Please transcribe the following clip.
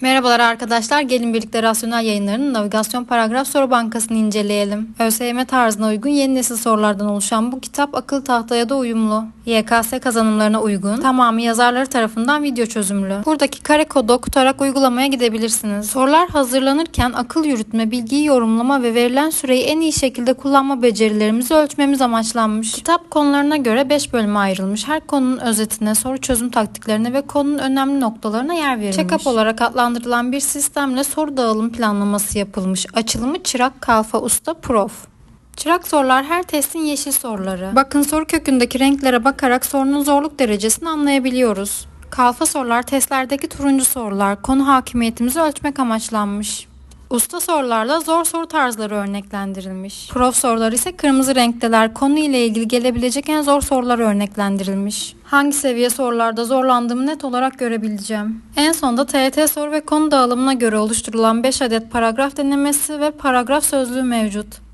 Merhabalar arkadaşlar. Gelin birlikte rasyonel yayınlarının navigasyon paragraf soru bankasını inceleyelim. ÖSYM tarzına uygun yeni nesil sorulardan oluşan bu kitap akıl tahtaya da uyumlu. YKS kazanımlarına uygun. Tamamı yazarları tarafından video çözümlü. Buradaki kare kodu okutarak uygulamaya gidebilirsiniz. Sorular hazırlanırken akıl yürütme, bilgiyi yorumlama ve verilen süreyi en iyi şekilde kullanma becerilerimizi ölçmemiz amaçlanmış. Kitap konularına göre 5 bölüme ayrılmış. Her konunun özetine, soru çözüm taktiklerine ve konunun önemli noktalarına yer verilmiş. Check-up olarak adlandırılan bir sistemle soru dağılım planlaması yapılmış. Açılımı Çırak Kalfa Usta Prof. Çırak sorular her testin yeşil soruları. Bakın soru kökündeki renklere bakarak sorunun zorluk derecesini anlayabiliyoruz. Kalfa sorular testlerdeki turuncu sorular. Konu hakimiyetimizi ölçmek amaçlanmış. Usta sorularla zor soru tarzları örneklendirilmiş. Prof sorular ise kırmızı renkteler. Konu ile ilgili gelebilecek en zor sorular örneklendirilmiş. Hangi seviye sorularda zorlandığımı net olarak görebileceğim. En sonda TET soru ve konu dağılımına göre oluşturulan 5 adet paragraf denemesi ve paragraf sözlüğü mevcut.